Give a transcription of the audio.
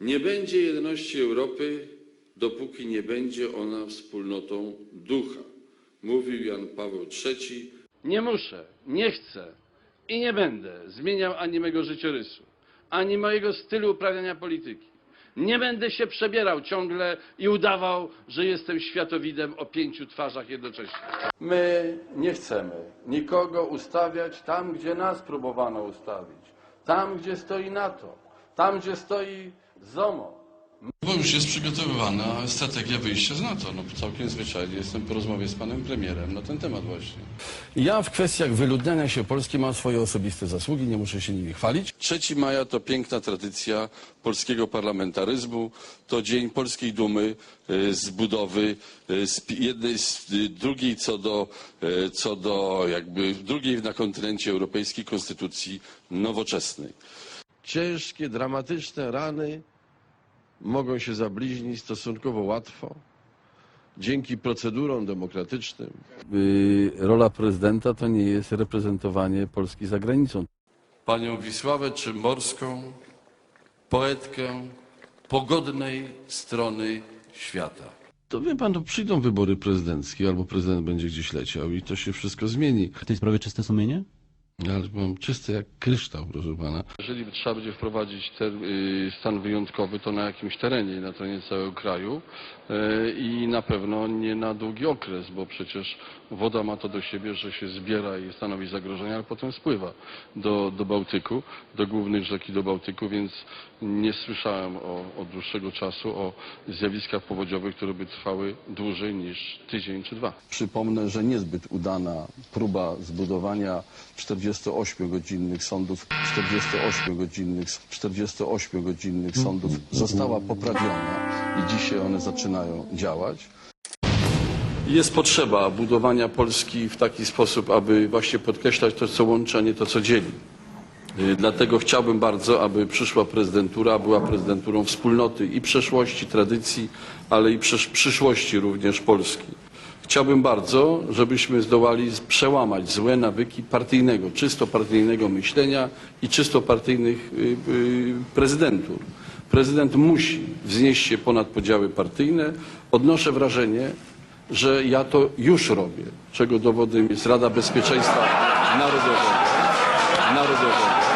Nie będzie jedności Europy, dopóki nie będzie ona wspólnotą ducha, mówił Jan Paweł III. Nie muszę, nie chcę i nie będę zmieniał ani mego życiorysu, ani mojego stylu uprawiania polityki. Nie będę się przebierał ciągle i udawał, że jestem światowidem o pięciu twarzach jednocześnie. My nie chcemy nikogo ustawiać tam, gdzie nas próbowano ustawić. Tam, gdzie stoi NATO. Tam, gdzie stoi ZOMO. Bo już jest przygotowywana strategia wyjścia z NATO. No całkiem zwyczajnie jestem po rozmowie z panem premierem na ten temat właśnie. Ja w kwestiach wyludniania się Polski mam swoje osobiste zasługi, nie muszę się nimi chwalić. 3 maja to piękna tradycja polskiego parlamentaryzmu. To dzień polskiej dumy y, z budowy y, z pi- jednej, z y, drugiej co do, y, co do jakby drugiej na kontynencie europejskiej konstytucji nowoczesnej. Ciężkie, dramatyczne rany mogą się zabliźnić stosunkowo łatwo dzięki procedurom demokratycznym. Yy, rola prezydenta to nie jest reprezentowanie Polski za granicą. Panią Wisławę Czymorską, poetkę pogodnej strony świata. To wie pan, to przyjdą wybory prezydenckie, albo prezydent będzie gdzieś leciał i to się wszystko zmieni. W tej sprawie czyste sumienie? Ale mam czyste jak kryształ, proszę pana. Jeżeli trzeba będzie wprowadzić ter, y, stan wyjątkowy, to na jakimś terenie, na terenie całego kraju y, i na pewno nie na długi okres, bo przecież woda ma to do siebie, że się zbiera i stanowi zagrożenie, ale potem spływa do, do Bałtyku, do głównych rzek i do Bałtyku, więc nie słyszałem o, od dłuższego czasu o zjawiskach powodziowych, które by trwały dłużej niż tydzień czy dwa. Przypomnę, że niezbyt udana próba zbudowania 48-godzinnych sądów, 48-godzinnych 48-godzinnych sądów została poprawiona i dzisiaj one zaczynają działać. Jest potrzeba budowania Polski w taki sposób, aby właśnie podkreślać to, co łączy, a nie to, co dzieli. Y, Dlatego chciałbym bardzo, aby przyszła prezydentura była prezydenturą wspólnoty i przeszłości, tradycji, ale i przysz- przyszłości również Polski. Chciałbym bardzo, żebyśmy zdołali przełamać złe nawyki partyjnego, czysto partyjnego myślenia i czysto partyjnych y, y, prezydentur. Prezydent musi wznieść się ponad podziały partyjne. Odnoszę wrażenie, że ja to już robię, czego dowodem jest Rada Bezpieczeństwa Narodowego, Narodowego